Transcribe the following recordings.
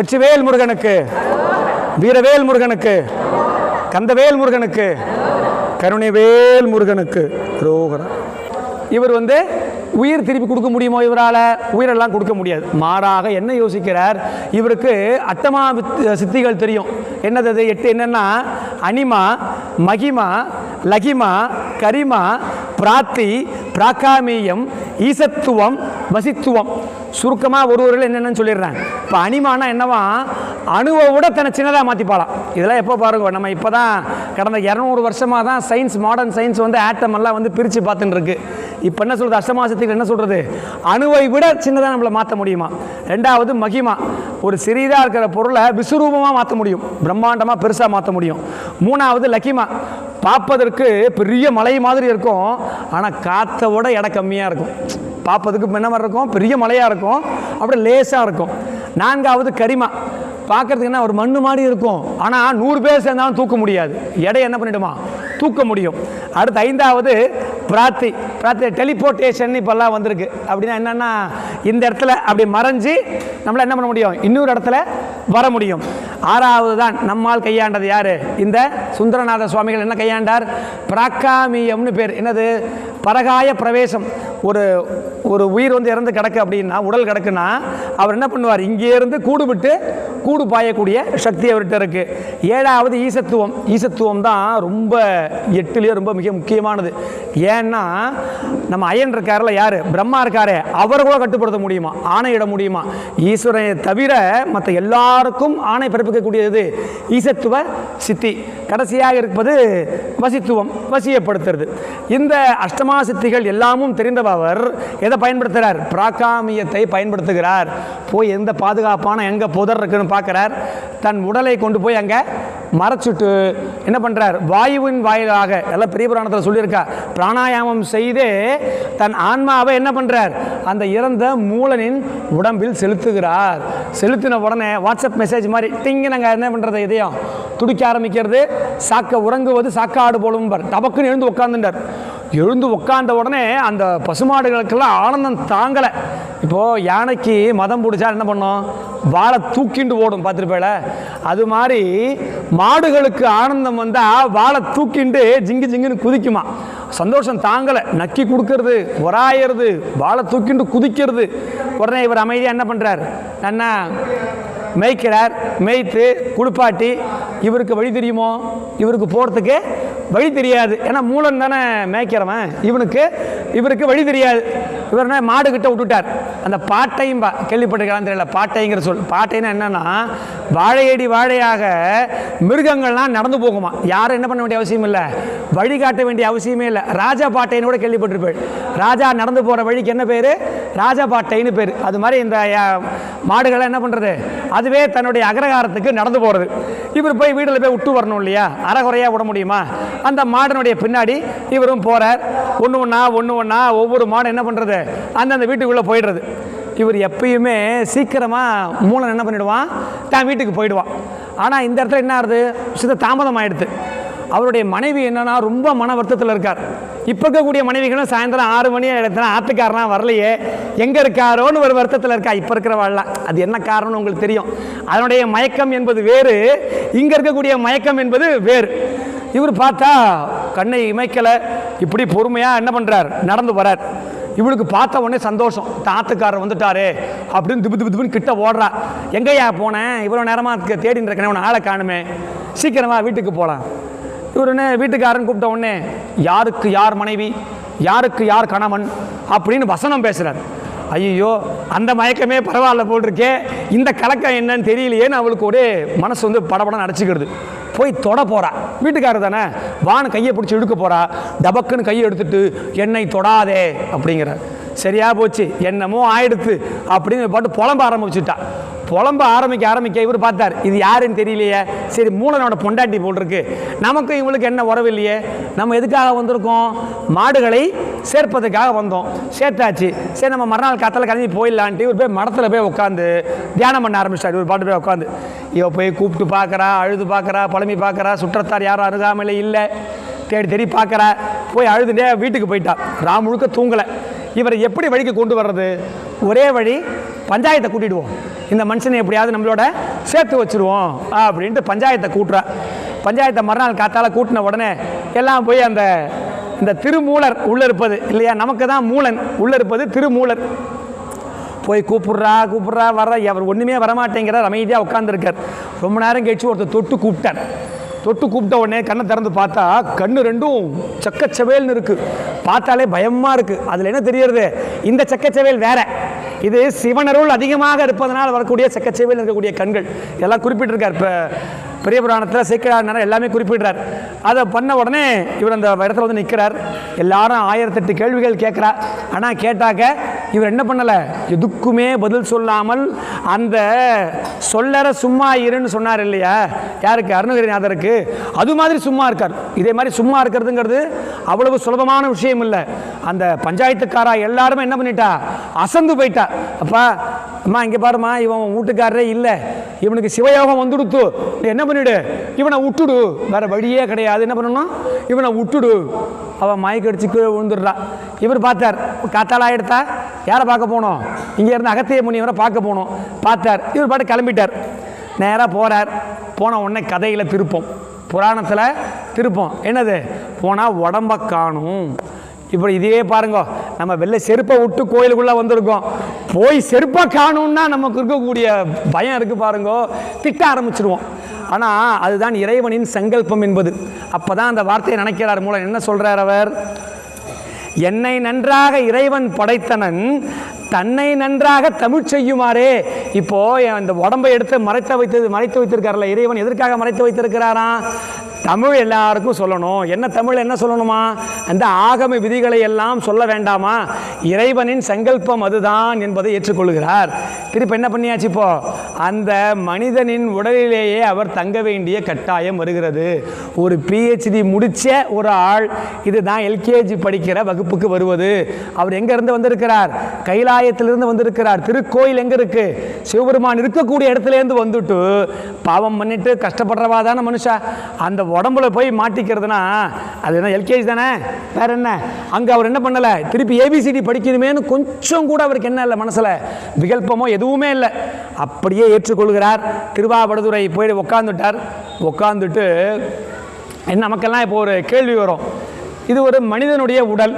வெற்றிவேல் முருகனுக்கு வீரவேல் முருகனுக்கு கந்தவேல் முருகனுக்கு கருணைவேல் முருகனுக்கு ரோகரா. இவர் வந்து உயிர் திருப்பி கொடுக்க முடியுமோ இவரால்? உயிரெல்லாம் கொடுக்க முடியாது. மாறாக என்ன யோசிக்கிறார்? இவருக்கு அட்டமா வித்- சித்திகள் தெரியும். என்னது எட்டு என்னென்னா அனிமா மகிமா லகிமா கரிமா பிராத்தி பிராகாமியம் ஈசத்துவம் வசித்துவம். சுருக்கமாக ஒரு ஒரு என்னென்னு சொல்லிடுறேன். இப்போ அனிமானா என்னவா? அணுவை விட தன்னை சின்னதாக மாற்றிப்பாலாம் இதெல்லாம் எப்போ பாருங்க நம்ம இப்போ தான் கடந்த இரநூறு வருஷமாக தான் சயின்ஸ் மாடர்ன் சயின்ஸ் வந்து ஆட்டம் எல்லாம் வந்து பிரித்து பார்த்துன்னு இருக்குது இப்போ என்ன சொல்கிறது அஷ்டமாசத்துக்கு என்ன சொல்கிறது அணுவை விட சின்னதாக நம்மளை மாற்ற முடியுமா? ரெண்டாவது மகிமா. ஒரு சிறிதாக இருக்கிற பொருளை விஸ்வரூபமாக மாற்ற முடியும். பிரம்மாண்டமாக பெருசாக மாற்ற முடியும். மூணாவது லக்கிமா. பார்ப்பதற்கு பெரிய மலை மாதிரி இருக்கும். ஆனால் காற்றை விட இடம் கம்மியாக இருக்கும். பார்ப்பதுக்கு என்ன மாதிரி இருக்கும். பெரிய மலையாக இருக்கும். அப்படியே லேசாக இருக்கும். நான்காவது கரிமா. பார்க்குறதுக்கு என்ன? ஒரு மண்ணு மாதிரி இருக்கும். ஆனால் நூறு பேர் சேர்ந்தாலும் தூக்க முடியாது. எடை என்ன பண்ணிவிடுமா தூக்க முடியும். அடுத்து ஐந்தாவது பிராத்தி பிராத்தி டெலிபோர்ட்டேஷன் இப்போல்லாம் வந்திருக்கு. அப்படின்னா என்னென்னா இந்த இடத்துல அப்படி மறைஞ்சு நம்மள என்ன பண்ண முடியும்? இன்னொரு இடத்துல வர முடியும். ஆறாவது தான் நம்மால் கையாண்டது யார்? இந்த சுந்தரநாத சுவாமிகள் என்ன கையாண்டார்? பிராக்காமியம்னு பேர். என்னது? பரகாய பிரவேசம். ஒரு ஒரு உயிர் வந்து இறந்து கிடக்கு அப்படின்னா உடல் கிடக்குன்னா அவர் என்ன பண்ணுவார்? இங்கே இருந்து கூடு விட்டு கூடு பாயக்கூடிய சக்தி அவர்கிட்ட இருக்கு. ஏழாவது ஈசத்துவம். ஈசத்துவம் தான் ரொம்ப எட்டுலேயே ரொம்ப மிக முக்கியமானது. ஏன்னா நம்ம ஐயன் இருக்காரில் யார்? பிரம்மா இருக்காரே. அவரை கூட கட்டுப்படுத்த முடியுமா? ஆணையிட முடியுமா? ஈஸ்வரனை தவிர மற்ற எல்லாருக்கும் ஆணை பிறப்பிக்கக்கூடியது ஈசத்துவ சித்தி. கடைசியாக இருப்பது வசித்துவம் வசியப்படுத்துறது. இந்த அஷ்டம சித்திகள் எல்லாமும் தெரிந்தவர். எதை பயன்படுத்துகிறார் பிராகாமியத்தை பயன்படுத்துகிறார். போய் எந்த பாதுகாப்பான எங்கே புதர் இருக்குன்னு பார்க்குறார். தன் உடலை கொண்டு போய் அங்கே மறைச்சிட்டு என்ன பண்ணுறார் வாயுவின் வாயிலாக எல்லாம் பெரிய புராணத்தில் சொல்லியிருக்கா பிராணாயாமம் செய்து தன் ஆன்மாவை என்ன பண்ணுறார் அந்த இறந்த மூலனின் உடம்பில் செலுத்துகிறார். செலுத்தின உடனே வாட்ஸ்அப் மெசேஜ் மாதிரி டிங்கு நாங்கள் என்ன பண்ணுறது இதையும்? துடிக்க ஆரம்பிக்கிறது. சாக்க உறங்குவது சாக்காடு போலும் பார் டபக்குன்னு எழுந்து உட்காந்துட்டார் எழுந்து உட்கார்ந்த உடனே அந்த பசுமாடுகளுக்கெல்லாம் ஆனந்தம் தாங்கலை. இப்போது யானைக்கு மதம் பிடிச்சா என்ன பண்ணும்? வாழை தூக்கிண்டு ஓடும் பார்த்துருப்பேல? அது மாதிரி மாடுகளுக்கு ஆனந்தம் வந்தால் வாழை தூக்கிண்டு ஜிங்கு ஜிங்குன்னு குதிக்குமா. சந்தோஷம் தாங்கலை. நக்கி கொடுக்கறது உராயிறது வாழை தூக்கிண்டு குதிக்கிறது. உடனே இவர் அமைதியாக என்ன பண்ணுறார் அண்ணா மேய்க்கிறார் மேய்த்து குளிப்பாட்டி இவருக்கு வழி தெரியுமோ? இவருக்கு போகிறதுக்கு வழி தெரியாது. ஏன்னா மூலம் தானே மேய்க்கிறவன். இவனுக்கு இவருக்கு வழி தெரியாது. இவர் என்ன மாடுகிட்ட விட்டுட்டார். அந்த பாட்டையும் பா கேள்விப்பட்டிருக்கலாம் தெரியல. பாட்டைங்கிற சொல் பாட்டைன்னா என்னென்னா வாழையடி வாழையாக மிருகங்கள்லாம் நடந்து போகுமா யாரும் என்ன பண்ண வேண்டிய அவசியம் இல்லை. வழிகாட்ட வேண்டிய அவசியமே இல்லை. ராஜா பாட்டைன்னு கூட கேள்விப்பட்டிருப்பேன். ராஜா நடந்து போகிற வழிக்கு என்ன பேர்? ராஜா பாட்டைன்னு பேர். அது மாதிரி இந்த மாடுகள்லாம் என்ன பண்ணுறது அதுவே தன்னுடைய அகரகாரத்துக்கு நடந்து போகிறது இவர் போய் வீட்டில் போய் விட்டு வரணும் இல்லையா? அறகுறையாக விட முடியுமா? அந்த மாடனுடைய பின்னாடி இவரும் போகிறார் ஒன்று ஒன்றா ஒன்று ஒன்றா ஒவ்வொரு மாடும் என்ன பண்ணுறது அந்தந்த வீட்டுக்குள்ளே போயிடுறது. இவர் எப்பயுமே சீக்கிரமாக மூலம் என்ன பண்ணிடுவான்? தான் வீட்டுக்கு போயிடுவான். ஆனால் இந்த இடத்துல என்ன ஆகுது சித்த தாமதம் ஆயிடுது அவருடைய மனைவி என்னன்னா ரொம்ப மன வருத்தத்தில் இருக்கார். இப்போ இருக்கக்கூடிய மனைவிகளும் சாயந்தரம் ஆறு மணி இடத்துல ஆத்துக்காரனா வரலையே. எங்கே இருக்காரோன்னு ஒரு வருத்தத்தில் இருக்கா. இப்போ இருக்கிறவாள்லாம் அது என்ன காரணம்னு உங்களுக்கு தெரியும். அதனுடைய மயக்கம் என்பது வேறு. இங்கே இருக்கக்கூடிய மயக்கம் என்பது வேறு. இவர் பார்த்தா கண்ணை இமைக்கலை. இப்படி பொறுமையாக என்ன பண்ணுறார் நடந்து வரார். இவளுக்கு பார்த்த உடனே சந்தோஷம். தாத்துக்காரர் வந்துட்டாரே அப்படின்னு திபு திபு திபுன்னு கிட்ட ஓடுறா. எங்கேயா போனேன் இவ்வளோ நேரமாக தேடின்னு இருக்கேன் உன்னை ஆளை காணுமே. சீக்கிரமாக வீட்டுக்கு போகலாம் இவர் என்ன வீட்டுக்காரன் கூப்பிட்ட உடனே யாருக்கு யார் மனைவி? யாருக்கு யார் கணவன்? அப்படின்னு வசனம் பேசுகிறார் ஐயோ அந்த மயக்கமே பரவாயில்ல போல் இருக்கே இந்த கலக்கம் என்னன்னு தெரியலையேன்னு அவளுக்கு ஒரே மனசு வந்து படபடம் அடிச்சுக்கிறது போய் தொட போறா. வீட்டுக்காரர் தானே வான் கையை பிடிச்சி இழுக்க போறா. டபக்குன்னு கையை எடுத்துட்டு என்னை தொடாதே அப்படிங்கிறார். சரியா போச்சு. என்னமோ ஆயிடுத்து அப்படின்னு பாட்டு புலம்ப ஆரம்பிச்சுட்டா. புலம்ப ஆரம்பிக்க ஆரம்பிக்க இவர் பார்த்தார். இது யாருன்னு தெரியலையே. சரி மூலனோட பொண்டாட்டி போல் இருக்கு. நமக்கும் இவங்களுக்கு என்ன உறவு இல்லையே? நம்ம எதுக்காக வந்திருக்கோம்? மாடுகளை சேர்ப்பதுக்காக வந்தோம். சேர்த்தாச்சு. சரி நம்ம மறுநாள் காத்தால கிளம்பி போயிடலான்ட்டு இவர் போய் மடத்தில் போய் உட்காந்து தியானம் பண்ண ஆரம்பிச்சார். இவர் பாட்டு போய் உட்காந்து இவ போய் கூப்பிட்டு பார்க்குறா அழுது பார்க்குறா பழமி பார்க்குறா சுற்றத்தார் யாரும் அருகாமலே இல்லை. தேடி தேடி பார்க்குறா. போய் அழுதுட்டே வீட்டுக்கு போயிட்டா. ராம் முழுக்க தூங்கலை. இவரை எப்படி வழிக்கு கொண்டு வர்றது? ஒரே வழி பஞ்சாயத்தை கூட்டிடுவோம் இந்த மனுஷனை எப்படியாவது நம்மளோட சேர்த்து வச்சிருவோம் அப்படின்ட்டு பஞ்சாயத்தை கூட்டுறா. பஞ்சாயத்தை மறுநாள் காத்தால் கூட்டின உடனே எல்லாம் போய் அந்த இந்த திருமூலர் உள்ள இருப்பது இல்லையா? நமக்கு தான் மூலன். உள்ள இருப்பது திருமூலர். போய் கூப்பிட்றா கூப்பிட்றா வர்ற. அவர் ஒன்றுமே வரமாட்டேங்கிறார். அமைதியாக உட்காந்துருக்கார் ரொம்ப நேரம் கழிச்சு ஒருத்தர் தொட்டு கூப்பிட்டார். தொட்டு கூப்பிட்ட உடனே கண்ணை திறந்து பார்த்தா கண்ணு ரெண்டும் சக்கச்சவேல்னு இருக்குது பார்த்தாலே பயமாக இருக்குது அதில் என்ன தெரியறது? இந்த சக்கச்சவேல் வேற. இது சிவனருள் அதிகமாக இருப்பதனால் வரக்கூடிய சக்கச்சவேல் இருக்கக்கூடிய கண்கள். இதெல்லாம் குறிப்பிட்டிருக்கார். இப்போ பெரிய புராணத்தில் சேக்கிரார் எல்லாமே குறிப்பிடுறார். அதை பண்ண உடனே இவர் அந்த இடத்துல வந்து நிற்கிறார் எல்லாரும் ஆயிரத்தெட்டு கேள்விகள் கேட்குறா ஆனால் கேட்டாக்க இவர் என்ன பண்ணலை? எதுக்குமே பதில் சொல்லாமல் அந்த சொல்லற சும்மா இருன்னு சொன்னார் இல்லையா? யாருக்கு? அருணகிரிநாதருக்கு. அது மாதிரி சும்மா இருக்கார். இதே மாதிரி சும்மா இருக்கிறதுங்கிறது அவ்வளவு சுலபமான விஷயம் இல்லை. அந்த பஞ்சாயத்துக்காரா எல்லாருமே என்ன பண்ணிட்டா? அசந்து போயிட்டா. அப்பா அம்மா இங்கே பாரும்மா இவன் வீட்டுக்காரரே இல்லை. இவனுக்கு சிவயோகம் வந்துடுத்து. நீ என்ன பண்ணிடு? இவனை விட்டுடு. வேற வழியே கிடையாது. என்ன பண்ணணும்? இவனை விட்டுடு. அவன் மயக்க அடிச்சு கீழே விழுந்துடுறா. இவர் பார்த்தார். காத்தால் ஆகிடுத்தா யாரை பார்க்க போனோம்? இங்கே இருந்து அகத்திய முனிவரை பார்க்க போனோம். பார்த்தார். இவர் பாட்டு கிளம்பிட்டார். நேராக போகிறார் போன உடனே கதையில் திருப்பம். புராணத்தில் திருப்பம். என்னது? போனால் உடம்ப காணும். இப்படி இதே பாருங்க. நம்ம வெளில செருப்பை விட்டு கோயிலுக்குள்ளே வந்திருக்கோம். போய் செருப்பை காணும்னா நமக்கு இருக்கக்கூடிய பயம் இருக்குது பாருங்க. திட்ட ஆரம்பிச்சிருவோம். ஆனால் அதுதான் இறைவனின் சங்கல்பம் என்பது. அப்போ தான் அந்த வார்த்தையை நினைக்கிறார் மூலம் என்ன சொல்கிறார் அவர்? என்னை நன்றாக இறைவன் படைத்தனன் தன்னை நன்றாக தமிழ் செய்யுமாறே. இப்போ இந்த உடம்பை எடுத்து மறைத்து வைத்தது மறைத்து வைத்திருக்காருல்ல இறைவன் எதற்காக மறைத்து வைத்திருக்கிறாராம்? தமிழ் எல்லாருக்கும் சொல்லணும். என்ன தமிழ் என்ன சொல்லணுமா? அந்த ஆகம விதிகளை எல்லாம் சொல்ல வேண்டாமா? இறைவனின் சங்கல்பம் அதுதான் என்பதை ஏற்றுக்கொள்கிறார். திருப்பி என்ன பண்ணியாச்சு இப்போ? அந்த மனிதனின் உடலிலேயே அவர் தங்க வேண்டிய கட்டாயம் வருகிறது. ஒரு பிஹெச்டி முடிச்ச ஒரு ஆள் இதுதான் எல்கேஜி படிக்கிற வகுப்புக்கு வருவது. அவர் எங்க இருந்து வந்திருக்கிறார்? கைலாயத்திலிருந்து வந்திருக்கிறார். திருக்கோயில் எங்க இருக்கு? சிவபெருமான் இருக்கக்கூடிய இடத்துல இருந்து வந்துட்டு பாவம் பண்ணிட்டு கஷ்டப்படுறவா தானே மனுஷா? அந்த உடம்புல போய் மாட்டிக்கிறதுனா அது என்ன எல்கேஜி தானே? வேற என்ன? அங்கே அவர் என்ன பண்ணலை? திருப்பி ஏபிசிடி படிக்கணுமேனு கொஞ்சம் கூட அவருக்கு என்ன இல்லை மனசில்? விகல்பமோ எதுவுமே இல்லை. அப்படியே ஏற்றுக்கொள்கிறார். திருவாவடுதுறை போய் உட்காந்துட்டார் உட்காந்துட்டு என்ன நமக்கெல்லாம் இப்போ ஒரு கேள்வி வரும். இது ஒரு மனிதனுடைய உடல்.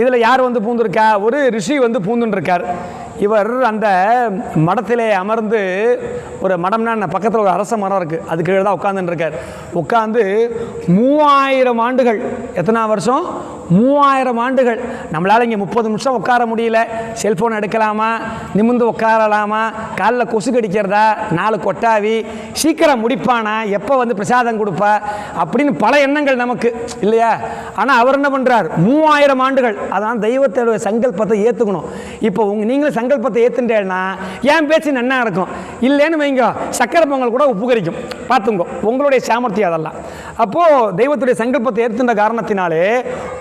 இதில் யார் வந்து பூந்துருக்கா? ஒரு ரிஷி வந்து பூந்துருக்கார் இவர் அந்த மடத்திலே அமர்ந்து ஒரு மடம்னா பக்கத்தில் ஒரு அரச மரம் இருக்குது அது கீழே தான் உட்காந்துருக்கார் உட்காந்து மூவாயிரம் ஆண்டுகள் எத்தனை வருஷம்? மூவாயிரம் ஆண்டுகள். நம்மளால் இங்கே முப்பது நிமிஷம் உட்கார முடியல. செல்ஃபோன் எடுக்கலாமா? நிமிந்து உட்காரலாமா? காலில் கொசு கடிக்கிறதா நாலு கொட்டாவி. சீக்கிரம் முடிப்பானா? எப்போ வந்து பிரசாதம் கொடுப்பா? அப்படின்னு பல எண்ணங்கள் நமக்கு. இல்லையா? ஆனால் அவர் என்ன பண்ணுறார் மூவாயிரம் ஆண்டுகள். அதான் தெய்வத்தோட சங்கல்பத்தை ஏற்றுக்கணும் இப்போ உங்க நீங்களும் சங்கல்பத்தை ஏற்றுட்டேன்னா என் பேச்சு நன்னா இருக்கும். இல்லைன்னு வைங்க. சக்கரை பொங்கல் கூட உப்பு கரிக்கும் பார்த்துங்க. உங்களுடைய சாமர்த்தியம் அதெல்லாம். அப்போது தெய்வத்துடைய சங்கல்பத்தை ஏற்றுன்ற காரணத்தினாலே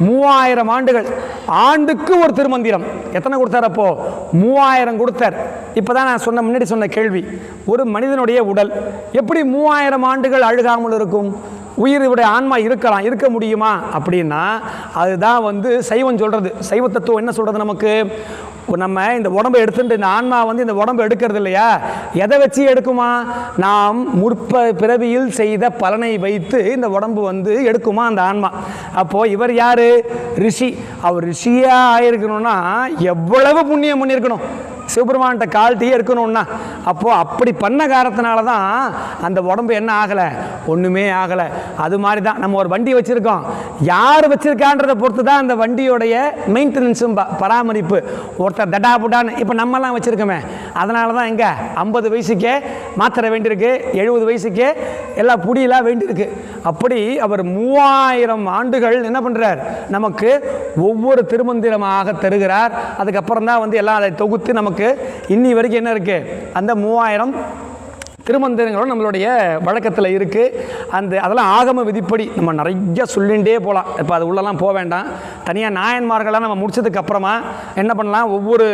மூ மூவாயிரம் ஆண்டுகள். ஆண்டுக்கு ஒரு திருமந்திரம். எத்தனை கொடுத்தார் அப்போ? மூவாயிரம் கொடுத்தார். இப்போ தான் நான் சொன்ன முன்னாடி சொன்ன கேள்வி. ஒரு மனிதனுடைய உடல். எப்படி மூவாயிரம் ஆண்டுகள் அழுகாமல் இருக்கும்? உயிரினுடைய ஆன்மா இருக்கலாம் இருக்க முடியுமா? அப்படின்னா அதுதான் வந்து சைவம் சொல்கிறது சைவ தத்துவம் என்ன சொல்கிறது நமக்கு? நம்ம இந்த உடம்பை எடுத்துட்டு இந்த ஆன்மா வந்து இந்த உடம்பை எடுக்கிறது இல்லையா? எதை வச்சு எடுக்குமா? நாம் முற்ப பிறவியில் செய்த பலனை வைத்து இந்த உடம்பு வந்து எடுக்குமா அந்த ஆன்மா? அப்போது இவர் யார்? ரிஷி. அவர் ரிஷியாக ஆயிருக்கணும்னா எவ்வளவு புண்ணியம் பண்ணியிருக்கணும்? சிவபெருமான்கிட்ட கால்ட்டியே இருக்கணும்னா அப்போது அப்படி பண்ண காரணத்தினால தான் அந்த உடம்பு என்ன ஆகலை? ஒன்றுமே ஆகலை. அது மாதிரி தான் நம்ம ஒரு வண்டி வச்சுருக்கோம். யார் வச்சுருக்கான்றதை பொறுத்து தான் அந்த வண்டியோடைய மெயின்டெனன்ஸும் ப- பராமரிப்பு. ஒருத்தர் தடா புடான்னு இப்போ நம்மலாம் வச்சுருக்கோமே. அதனால தான் எங்கே ஐம்பது வயசுக்கே மாத்திரை வேண்டியிருக்கு எழுபது வயசுக்கே எல்லா புடியெல்லாம் வேண்டியிருக்கு. அப்படி அவர் மூவாயிரம் ஆண்டுகள் என்ன பண்ணுறார் நமக்கு ஒவ்வொரு திருமந்திரமாக தருகிறார். அதுக்கப்புறம் தான் வந்து எல்லாம் அதை தொகுத்து நமக்கு இன்னி வரைக்கும் என்ன இருக்குது அந்த மூவாயிரம் திருமந்திரங்களும் நம்மளுடைய வழக்கத்தில் இருக்குது அந்த அதெல்லாம் ஆகம விதிப்படி நம்ம நிறைய சொல்லிகிட்டே போகலாம் இப்போ அது உள்ளெல்லாம் போக வேண்டாம். தனியாக நாயன்மார்கள்லாம் நம்ம முடிச்சதுக்கப்புறமா என்ன பண்ணலாம்? ஒவ்வொரு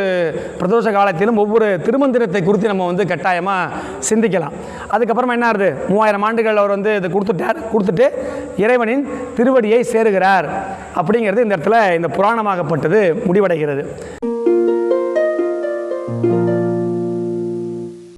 பிரதோஷ காலத்திலும் ஒவ்வொரு திருமந்திரத்தை குறித்து நம்ம வந்து கட்டாயமாக சிந்திக்கலாம். அதுக்கப்புறமா என்ன ஆகுது? மூவாயிரம் ஆண்டுகள் அவர் வந்து இது கொடுத்துட்டார். கொடுத்துட்டு இறைவனின் திருவடியை சேருகிறார். அப்படிங்கிறது இந்த இடத்துல இந்த புராணமாகப்பட்டது முடிவடைகிறது.